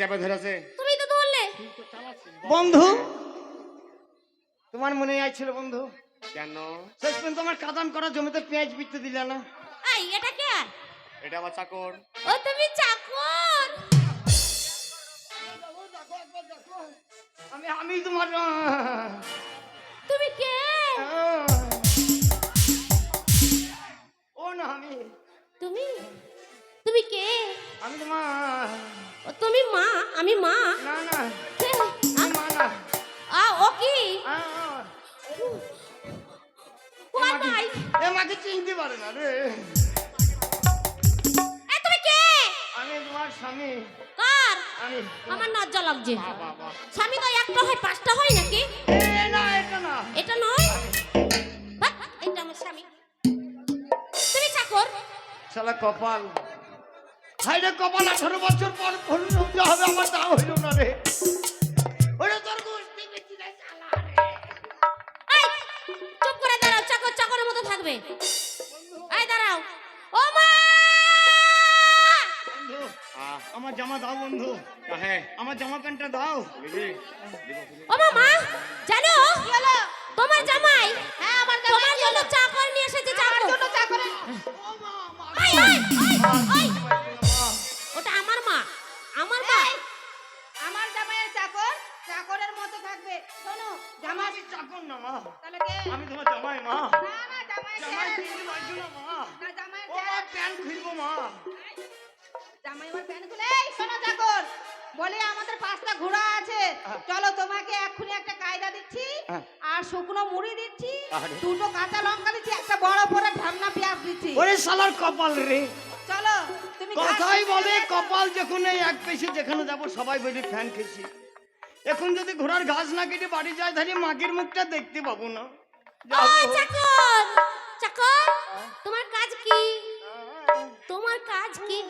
চেপে ধরেছে? তুমি তো ধরলে। বন্ধু তোমার মনে আইছিল বন্ধু। কেন? শেষ পর্যন্ত আমার কাদান করা জমিতে পেঁয়াজ বিকতে দিলে না। এই এটা কে? এটা আমার চাকর। ও তুমি চাকর? আমি আমি তোমার তুমি কে? ও না আমি। তুমি তুমি কে? আমি তোমার আমি মা। না না। কে? আমি মা না আ। ও কি আহ, আহ, এ মাকে চিনতে পারে না রে। এ তুমি কে? আমি তোমার স্বামী। কার? আমি আমার লজ্জা লাগছে। স্বামী তো একটা হয় পাঁচটা হয় নাকি? এ না এটা না। এটা নয়? বাহ, এটা আমার স্বামী। তুমি চাকর? শালা কপাল। হাই রে কপাল আঠারো বছর পর পূর্ণ হবে আমার তা হইল না রে। ওরে তোর গোষ্ঠী বেশি রে শালা রে। চুপ করে দাঁড়াও চাকর চাকরের মতো থাকবে। এই দাঁড়াও। ও মা! আমার জামা দাও বন্ধু। কাহে আমার জামা প্যান্টটা দাও। ও মা জানো তোমার জামাই আমি তোমার জামাই মা। জামাই না মা ও মা প্যান্ট খুলবো মা। জামাই আমার প্যান্ট খুলে এই শোনো চাকর বলে আমাদের পাঁচটা ঘোড়া আছে। চলো তোমাকে এক্ষুনি একটা কায়দা দিচ্ছি হ্যাঁ। আর শুকনো মুড়ি দিচ্ছি দুটো কাঁচা লঙ্কা দিচ্ছি একটা বড় বড় ঢামনা পেঁয়াজ দিচ্ছি। ওরে শালার কপাল রে। চলো তুমি কথাই বলে কপাল যখন এক পেশি যেখানে যাব সবাই বলি ফ্যান খেয়েছি এখন যদি ঘোড়ার ঘাস না কেটে বাড়ি যায় তাহলে মাগের মুখটা দেখতে পাবো না। ওই চাকর! চাকর তোমার কাজ কি? তোমার কাজ কি?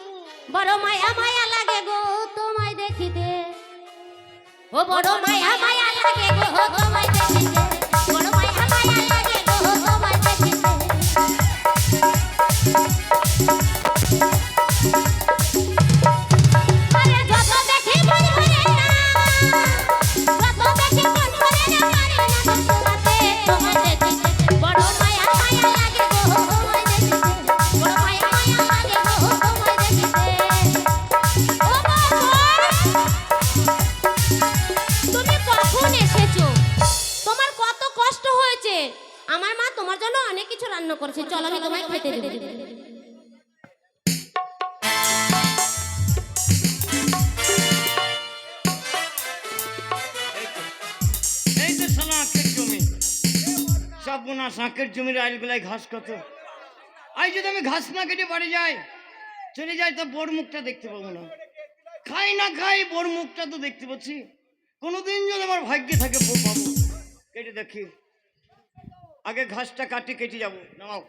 বড় মায়া মায়া লাগে গো তোমায় দেখিতে। ও বড় মায়া মায়া লাগে গো তোমায় দেখিতে। আমার মা তোমার জন্য অনেক কিছু রান্না করেছে। চলো আমি তোমায় খেতে দেবো। জমি। শাঁখের ঘাস কত। যদি আমি ঘাস না কেটে বাড়ি যাই, চলে তো বোর মুখটা দেখতে পাবো না। খাই না খাই বোর মুখটা তো দেখতে পাচ্ছি। কোনোদিন যদি আমার ভাগ্যে থাকে, বোর পাবো কেটে দেখি। আগে ঘাসটা কাটি কেটে যাব। নাও।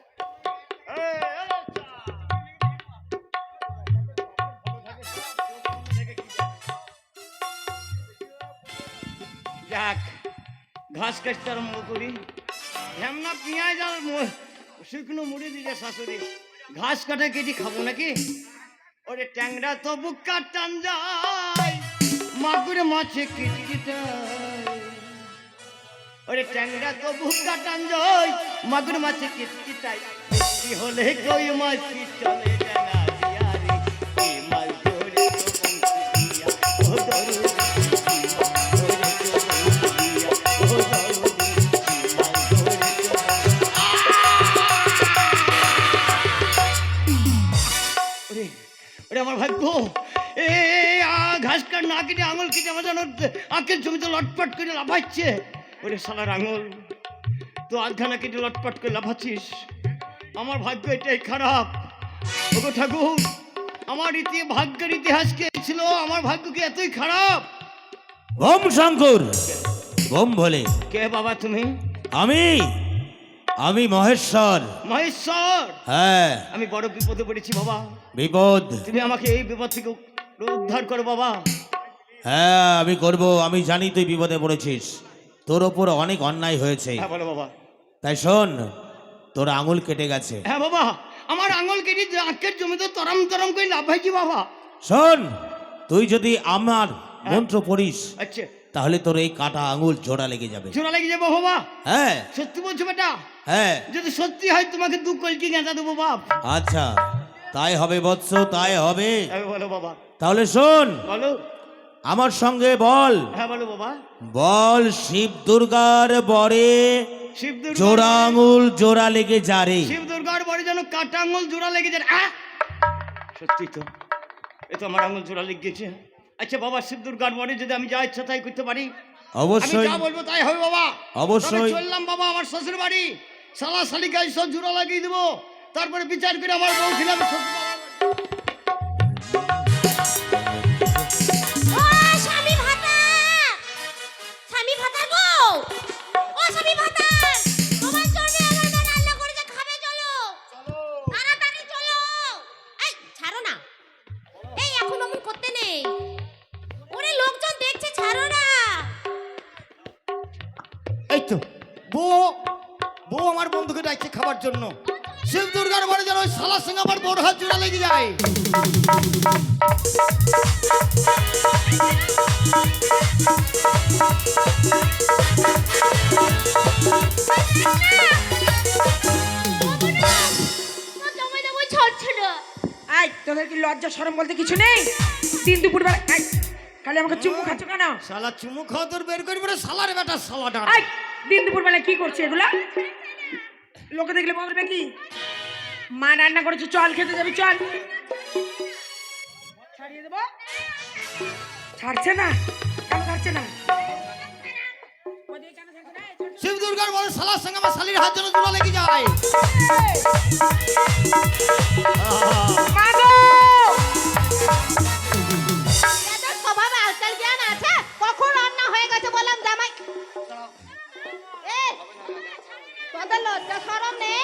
যাক, ঘাস কাটতে আরম্ভ করি। ঢ্যামনা পেঁয়াজ আর শুকনো মুড়ি দিলে শাশুড়ি, ঘাস কাটা কেটে খাব নাকি? ওরে ট্যাংরা তো বুকা টান যায়, মাগুরে মাছে কেটে ওরে ট্যাংরা তো টান যায় মাগুর মাছে দিতাই বেশি হলে কই মাছ কি চলে আঙুল কেটে আমার যেন আখের জমিতে লটপট করে লাফাচ্ছে। ওরে শালার আঙুল তো আধখানা কেটে লটপট করে লাফাচ্ছিস। আমার ভাগ্য এটাই খারাপ। ওগো ঠাকুর আমার ইতি ভাগ্যের ইতিহাস কে ছিল? আমার ভাগ্য কি এতই খারাপ? ওম শঙ্কর ওম ভোলে। কে বাবা তুমি? আমি আমি মহেশ্বর। মহেশ্বর? হ্যাঁ। আমি বড় বিপদে পড়েছি বাবা। বিপদ? তুমি আমাকে এই বিপদ থেকে উদ্ধার করো বাবা। হ্যাঁ আমি করব আমি জানি তুই বিপদে পড়েছিস। তোর ওপর অনেক অন্যায় হয়েছে। হ্যাঁ বলো বাবা। তাই শোন তোর আঙুল কেটে গেছে। হ্যাঁ বাবা। আমার আঙুল কেটে আখের জমিতে তরম তরম করে লাভ হয়েছি বাবা। শোন তুই যদি আমার মন্ত্র পড়িস আচ্ছা। তাহলে তোর এই কাটা আঙুল জোড়া লেগে যাবে। জোড়া লেগে যাব বাবা। হ্যাঁ। সত্যি বলছো বেটা? হ্যাঁ। যদি সত্যি হয় তোমাকে দু কলকি গেঁথা দেবো বাপ। আচ্ছা তাই হবে বৎস তাই হবে। বলো বাবা। তাহলে শোন বলো। আমার সঙ্গে বল। হ্যাঁ বলো বাবা। বল শিব দুর্গার বরে শিব জোড়া আঙুল জোড়া লেগে যারে। শিব দুর্গার বরে যেন কাটা আঙুল জোড়া লেগে যায়! সত্যি তো এ তো আমার আঙুল জোড়া লেগে গেছে। আচ্ছা বাবা শিব দুর্গার বরে যদি আমি যা ইচ্ছা তাই করতে পারি? আমি অবশ্যই। যা বলব তাই হবে বাবা। অবশ্যই। চললাম বাবা আমার শ্বশুর বাড়ি। সালা সালি গাছ সব জোড়া লাগিয়ে দেবো। তারপরে বিচার করে আমার বউ ছিল আমি শ্বশুর জন্য। শিব দুর্গার বাড়ি যেন ওই শালার সঙ্গে আমার বড় হাত জোড়া লেগে যায়। আই তোদের কি লজ্জা শরম বলতে কিছু নেই? দিন দুপুর বেলা আমাকে চুমু খাচ্ছ কেন? শালা চুমু খাওয়া তোর বের করবি রে শালার বেটা শালাটা আই দিন দুপুর বেলা কি করছে এগুলা? লোকে দেখলে বলবে কি? মা রান্না করেছে চল খেতে যাবি চল। ছাড়িয়ে দেবো। ছাড়ছে না? কেন ছাড়ছে না? শিব দুর্গার বড় শালার সঙ্গে আমার শালির হাত যেন জোড়া লেগে যায়।